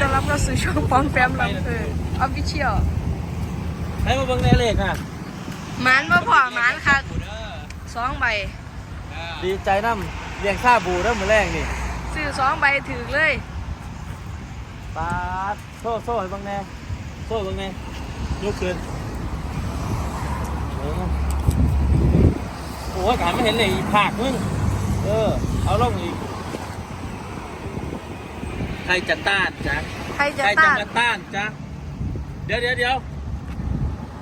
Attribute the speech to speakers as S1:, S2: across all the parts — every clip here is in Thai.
S1: ต้อนรับเข้าสู่ช่องปอมแปมลำเพลินออฟฟิเชียล
S2: ให้มาเบิ่งในเลขอะ
S1: หมันมาพอหมันค่ะสองใบ
S2: ดีใจน้ำเลี้ยงข้าบูเริ่มมือแรกนี่
S1: ซื้อสองใบถือเลย
S2: ปาดโซ่โซ่ให้เบิ่งแน่โซ่เบิ่งแน่ยกขึ้นเออโอ้ยการไม่เห็นเลยอีกผากมึงเออ เอาลงอีกใค รจะต้านจ๊ะ
S1: ใครจะ
S2: ใครจะ
S1: ต้าน
S2: มาต้านจ๊ะเดี๋ยวเดี๋ยวเดี๋ยว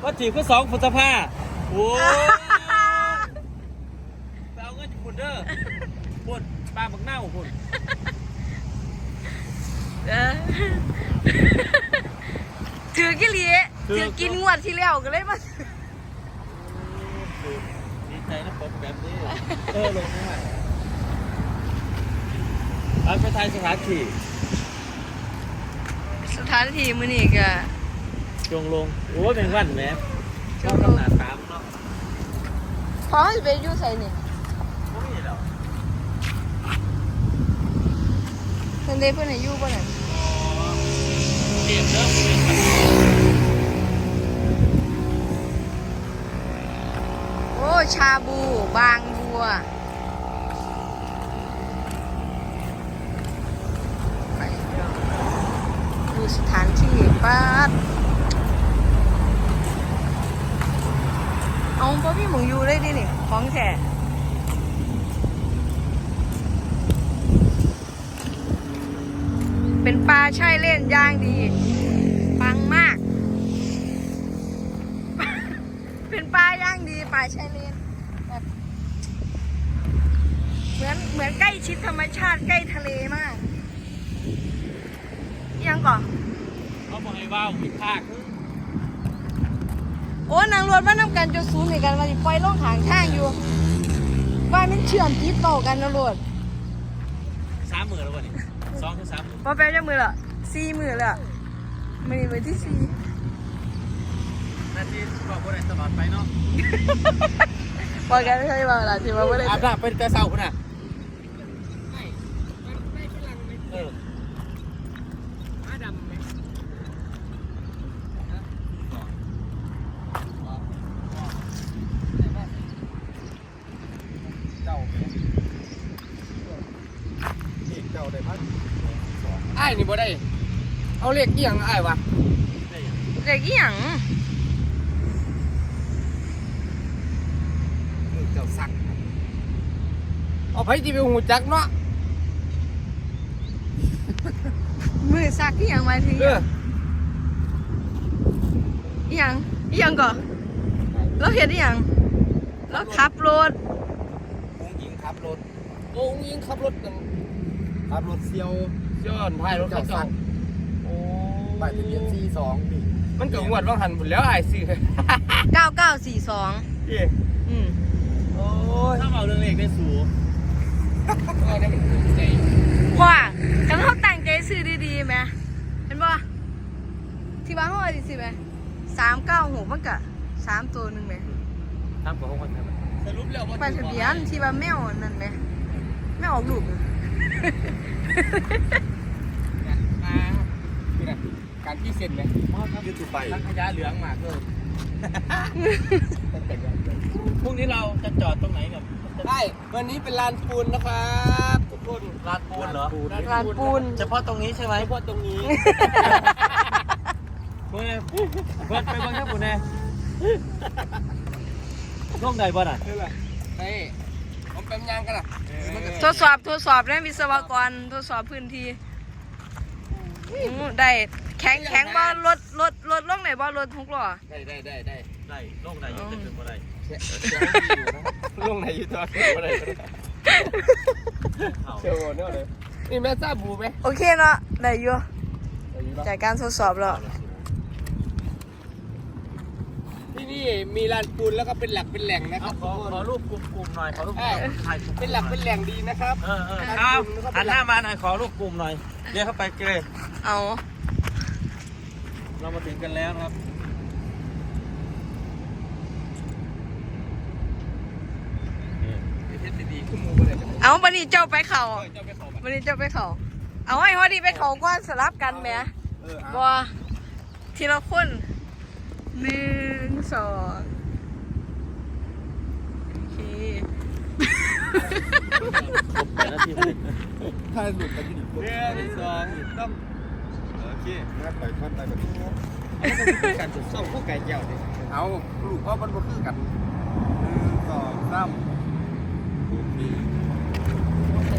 S2: ว่าจีบก็สองพฤษภาโอ้ยไปเอาเงินจากคุณเด้อพุ่นปลาบักเน่าพุ่น
S1: เออถือกี่ลีถือกินงวดที่แล้วก็เลยมา
S2: ดีใจนะผมแบบนี้เออลงนี่มาเอาไปทายสถานที่
S1: ส ถานที่มื้อนี้ก็
S2: จงลง โอ้ยเป็นวันแหม่ชอบขนาดตามเนาะ
S1: พอสิไปอยู่ไสนี่
S2: โอ้ยเดอก
S1: เพิ่นได้เพิ่นให้อยู่บ่นั่น
S2: เตรียมเริ่ม
S1: โอ้ชาบู บางบัวไปดู สถานที่ป้าเอาพ่อพี่หมงอยู่เลยดินี่ของแท้เป็นปลาใช่เล่นย่างดี ปังมาก เป็นปลาย่างดีปลาใช่เล่นแบบเหมือนเหมือนใกล้ชิดธรรมชาติใกล้ทะเลมาก ยังก่อน
S2: เขาบอกให้ว่าวผิดภาค
S1: โอ้นางรวดว่านำกันจนสูงในกันมาดิปล่อยล่องหางทางอยู่ว่ามันเชื่อมติดต่อกันนะรวด
S2: สามหมื่นแล้ววันนี้สองถึงสามหมื่น
S1: พอแป๊บจะมือละสี่มือละมือนี้มือที่สี่
S2: นาทีบอกว่าอะไรตลอดไปเนาะ
S1: พอแกไม่ใช่ว่าละที่ว่าไม่ได้
S2: อาบน้ำเป็นกระเซาคุณน่ะเออ
S3: อ้ายนี่บ่ได้ เอาเลขอีหยังอ้ายวะ
S1: เด็กอีหยัง
S3: เจ้าสักเอาไผที่ไปหูจักเนาะ
S1: มือซักอีหยังหมายถึง
S3: เออ
S1: อีหยังอีหยังก่อนเราเห็นอีหยังเราขับรถ
S3: องยิงขับรถโอ้องยิงขับรถกันขับรถเซียว ย้อนท้ายรถเขาเจ้าโอ้
S4: ไปทะเบียนซีสองนี่
S3: มันก็งวดว่าหันหมดแล้วอ้ายซื้อ
S1: 9942
S3: พี่
S1: อืม
S3: โอ้ย
S2: ถ้าเอาเรื่องเลขได้สูง
S3: เอาได้มันถูกใจ
S1: ว่ากันเขาตั้งใจซื้อดีๆไหมเห็นป่ะที่บ้านเขาว่าดีสิไหมสามเก้าหกมันกะสามตัวหนึ่งไหม
S2: ทำกับพวกมันทำ
S3: สรุปแล้วว่า
S1: ป้ายทะเบียนที่ว่าแมวนั่นไหมแมวออกลูก น่ะ
S3: อ่านี่นะการที่เซ็นไหม
S4: ยืดตัวไป
S3: ทั้งขยะเหลืองมาเพิ่ม
S2: พรุ่งนี้เราจะจอดตรงไหนกับ
S3: ได้วันนี้เป็นลานปูนนะครับทุกคน
S2: ลาดปูนเหรอ
S1: ลานปูน
S2: เฉพาะตรงนี้ใช่ไหม
S3: เฉพาะตรงนี้
S2: เพื่อนเพื่อนไปเบ้างครับคุณแน่ลงใดบ่น่ะ
S3: นี่แหละเฮ้ยผมเป็นยังกันอะมันก็
S1: ทดสอบทดสอบนะวิศวกรทดสอบพื้นที่อืมได้แข็งแข็งบ่รถรถรถลงไหนบ่รถทุกล้อ
S3: ได้ได้ได้ได้
S2: ได้ลงใดยังจะถึงบ่ได้
S3: ลงไหนอยู่ตัวอะไรเชียวเนี่ยเลยนี่แม่ทราบบูไหม
S1: โอเคเนาะได้อยู่จากการทดสอบแล้ว
S3: ที่ นี่มีลานปูนแล้วก็เป็นหลักเป็นแหล่งนะค
S2: เอา
S3: รับ
S2: ขอขอรูปกลุ่มๆหน่อยขอรูป
S3: เอ้ย
S2: ถ่ายกลุ่มๆ
S3: เป็นหลักเป็นแหล่งดีนะครับ
S2: เออเออครับหันหน้ามาหน่อยขอรูปกลุ่มหน่อยเดี๋ยวเข้าไปเกย
S1: เอา
S2: เรามาถึงกันแล้วนะครับ
S3: เฮ็ดดีๆขึ้นมูไปเลย
S1: เอาบันนี้เจ้าไปเขา
S3: เจ้าไปขอ
S1: บันนี้เจ้าไปเขาเอาให้ฮอดีไปเขาก้อนสลับกันแหม
S4: เออ
S1: บอทีละคน หนึ่งสองโอเค
S2: ครบแปดนาทีเลย
S4: ถ้าหลุดไปที่หนึ่ง
S3: เรื่องสองต้องโอเค
S4: งั้นไปขั้นไปแบบนี้
S3: การจุดส่องพวกไก่เกี่ยวดิ
S4: เอาลูกพ่อมันบ่คือกันหนึ่งสองสามโอเค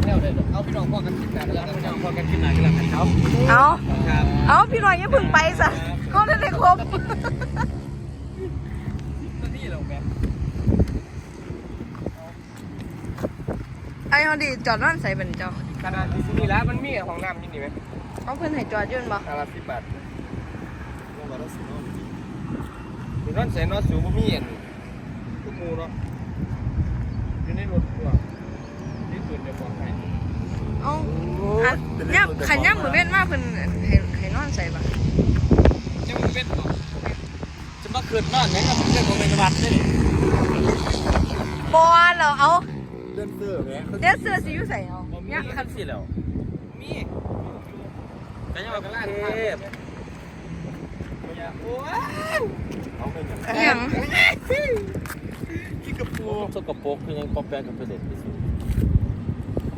S3: แล้วเลยเอาพี่น้องพ่อกันคิดกันแล้วกันพี่น้องพ่อกันคิดหนักแล้วกันเขา
S1: เอา
S3: ครับ
S1: เอาพี่หน่อยอย่าเพึ่งไปซะ เขาได้เลยครบ
S3: นี่เราแบบ
S1: ไอ้ฮอดีจอดนั่นใส่เป็นเจ้า
S3: ขนาดที่นี่แล้วมันมีห้องน้ำนี่ไหม
S1: เอาเพื่อนให้จอดอยืนบ่
S3: อาราสิบบาท
S4: ต้องมาแล้วสิเนาะ
S3: มีนอนใส่นอนสูงบ่มีเห็นทุกมูเนาะอยู่ในรถตัวนี่ส่วนเดียวบอกให้
S1: เอาอันย่ำขันย่ำมือเว้นมากเพิ่นให้ให้นอนใส่บ่
S3: ยังมันเป็นบอก
S2: จะมาคืนนอนเนี่ยก็เรื่องของเมนวัดนี่
S1: บอเหรอเอา
S4: เลื่อนเสื้อแหม
S1: เดี๋ยวเสื้อสิอยู่ใส่เอา
S2: ยั
S1: เนี่ย
S2: งคันสิแล้ว
S3: มี
S2: กันยังว่ากรุงเทพ
S3: โอ้ย
S4: เอาไปอย่าง
S1: อหย่าง
S3: ขี้กระปู
S2: โอ้สกปรกคือยังปอแปลกับเด็ดที่สุด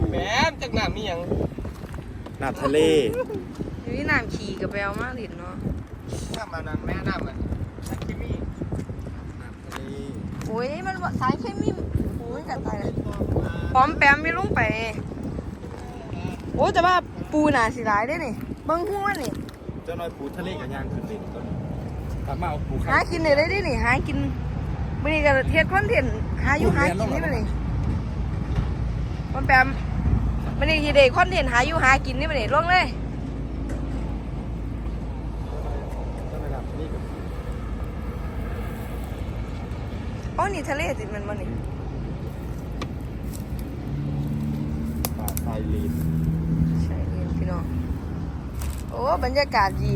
S3: แหมจากน้ำมีหยัง
S4: น้ำทะเล
S1: อยู่ที่น้ำขี่กับแปลมากลิดเนาะ
S3: น้ำมันนั้นแม่น้ำมัน อันที่มี
S4: น้ำทะเล
S1: โอ้ยมันบ่สายเคมีโอ้ยกัดตายเลยพร้อมแปมไม่ลงไป โอ้แต่ว่าปูหนาสิหลายได้นี่เบิ่งหัวนี่
S4: เจ้าน้อยปูทะเลกับยางขึ้นดินต้นกลับมาเอาปู
S1: หา
S4: ไข่
S1: กินได้ได้นี่หากินมื้อนี้ก็เฮ็ดคอนเทนต์หาอยู่หากินนี่มื้อนี้พร้อมแปมมื้อนี้สิได้คอนเทนต์หาอยู่หากินนี่มื้อนี้ลงเลย
S4: เจ้าน้อยน้ำทะเลกับ
S1: โอ้นี่ทะเลสิมันบ่นี่
S4: ปลาทรายลีน
S1: ใช่เลยพี่น้อง โอ้ บรรยากาศดี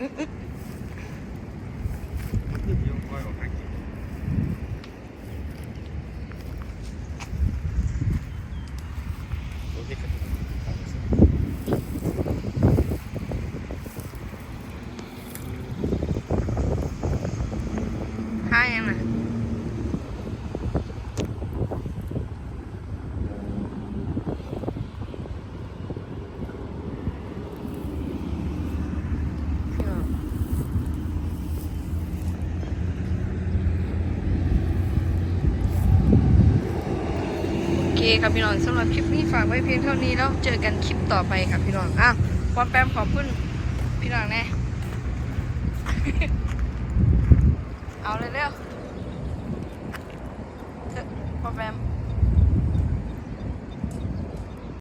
S1: อื้ออื้อ หายังน่ะพี่น้องโอเคครับพี่น้องสำหรับคลิปนี้ฝากไว้เพียงเท่านี้แล้วเจอกันคลิปต่อไปครับพี่น้องอ้าวปอมแปมขอบคุณพี่น้องแน่เอาเลยเร็วเถอะปอมแปม